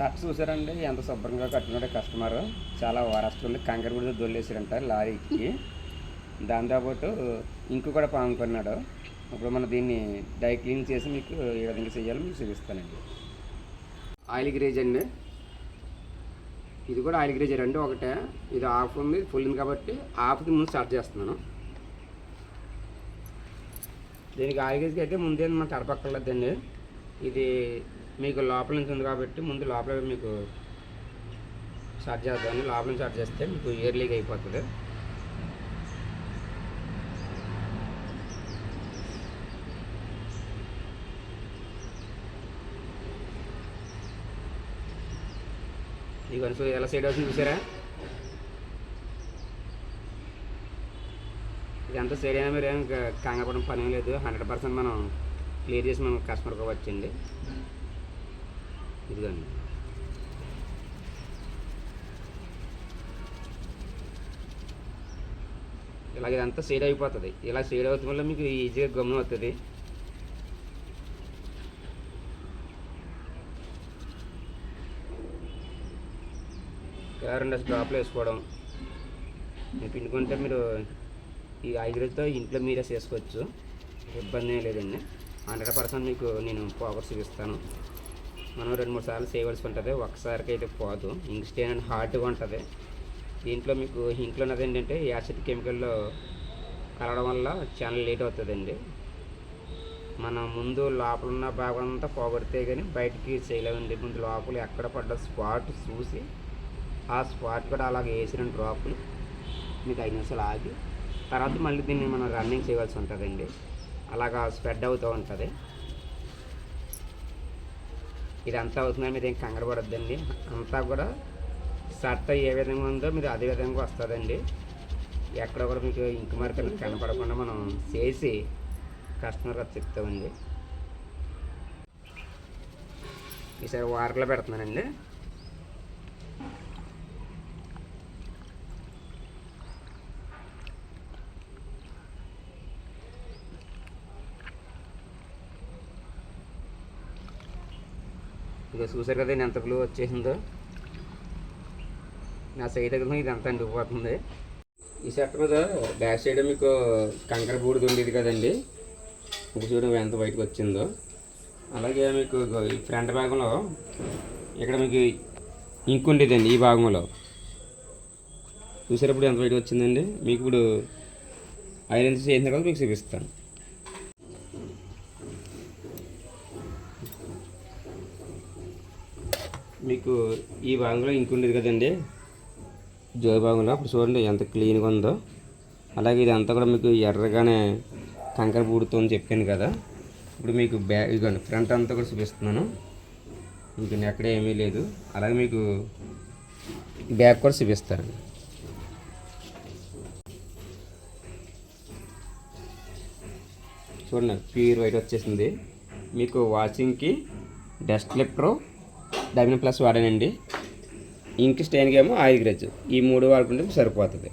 Shirt చూసారండి ఎంత శుభ్రంగా కట్టుకున్నాడు కస్టమర్. చాలా వరస్ట్ ఉంది కంకర కూడా దొల్లేసారంట లారీకి. దాంతోపాటు ఇంకు కూడా పాముకున్నాడు ఇప్పుడు మనం దీన్ని డై క్లీన్ చేసి మీకు ఏ విధంగా చేయాలో మీకు చూపిస్తానండి. ఆయిల్ గ్రేజ్ అండి. ఇది కూడా ఆయిల్ గ్రేజర్ అండి ఒకటే. ఇది ఆఫ్ ఉంది ఫుల్ ఉంది కాబట్టి ఆఫ్కి ముందు స్టార్ట్ చేస్తున్నాను. దీనికి ఆయిల్ గ్రేజ్కి అయితే ముందే మనం తడపక్కర్లేదండి. ఇది మీకు లోపల నుంచి ఉంది కాబట్టి ముందు లోపల మీకు చార్జ్ చేద్దామని లోపల నుంచి స్టార్ట్ చేస్తే మీకు ఇయర్లీగా అయిపోతుంది. ఇది కనుక ఎలా సైడ్ అవుతుంది చూసారా? ఇదంతా సైడ్ అయినా మీరు ఏం కంగపడం పని ఏం లేదు. హండ్రెడ్ పర్సెంట్ మనం క్లియర్ చేసి మనం కస్టమర్కి వచ్చండి ఇదిగోండి. ఇలాగ ఇదంతా సైడ్ అయిపోతుంది. ఇలా సేడ్ అవుతుంది వల్ల మీకు ఈజీగా గమ్మున అవుతుంది ఇలా రెండు డ్రాప్లు వేసుకోవడం. మీరు పిండుకుంటే మీరు ఈ ఐదు రోజులతో ఇంట్లో మీరే చేసుకోవచ్చు. ఇబ్బంది ఏం లేదండి. హండ్రెడ్ పర్సెంట్ మీకు నేను పవర్ చూపిస్తాను. మనం రెండు మూడు సార్లు చేయవలసి ఉంటుంది. ఒకసారికి అయితే పోదు. ఇంక్ స్టేన్ అండ్ హార్డ్గా ఉంటుంది. దీంట్లో మీకు ఇంట్లో ఉన్నది ఏంటంటే యాసిడ్ కెమికల్లో కలవడం వల్ల చాలా లేట్ అవుతుందండి. మనం ముందు లోపల ఉన్న భాగం అంతా పోగొడితే కానీ బయటికి చేయలేమండి. ముందు లోపల ఎక్కడ పడ్డ స్పాట్ చూసి ఆ స్పాట్ కూడా అలాగే వేసిన డ్రాప్లు మీకు ఐదు నిమిషాలు ఆగి తర్వాత మళ్ళీ దీన్ని మనం రన్నింగ్ చేయవలసి ఉంటుందండి. అలాగా స్ప్రెడ్ అవుతూ ఉంటుంది. ఇదంతా అవుతుందని మీరు ఏం కంగారు పడద్దండి. అంతా కూడా షర్ట్ ఏ విధంగా ఉందో మీరు అదే విధంగా వస్తుందండి. ఎక్కడ కూడా మీకు ఇంక మరకలు కనపడకుండా మనం చేసి కస్టమర్గా చెప్తామండి. ఈసారి వాటర్లో పెడుతున్నానండి. ఇదిగో చూసారు నేను ఎంత బ్లూ వచ్చేసిందో? నా సైడ్ దగ్గర ఇది అంతా అంటుకుపోతుంది ఈ షర్ట్ మీద బ్యాక్ సైడ్ మీకు కంకర బూడిది ఉండేది కదండి. ఇప్పుడు చూడండి ఎంత బయటకు వచ్చిందో. అలాగే మీకు ఈ ఫ్రంట్ భాగంలో ఇక్కడ మీకు ఇంక్ ఉండేదండి ఈ భాగంలో. చూసేటప్పుడు ఎంత బయటకు వచ్చిందండి? మీకు ఇప్పుడు ఐరన్ చేసిన కదా మీకు చూపిస్తాను. మీకు ఈ భాగంలో ఇంకుండేది కదండి? జో భాగంలో అప్పుడు చూడండి ఎంత క్లీన్గా ఉందో. అలాగే ఇది అంతా కూడా మీకు ఎర్రగానే కంకర పూడుతుందని చెప్పాను కదా. ఇప్పుడు మీకు బ్యాక్ ఇదిగోండి ఫ్రంట్ అంతా కూడా చూపిస్తున్నాను. మీకు ఎక్కడ ఏమీ లేదు. అలాగే మీకు బ్యాక్ కూడా చూపిస్తారు చూడండి ప్యూర్ వైట్ వచ్చేసింది. మీకు వాషింగ్కి డస్ట్ లిఫ్టర్ డైమిన్ ప్లస్ వాడానండి. ఇంక్ స్టైన్కి ఏమో ఆయిల్ గ్రెజ్. ఈ మూడు వాడుకుంటే సరిపోతుంది.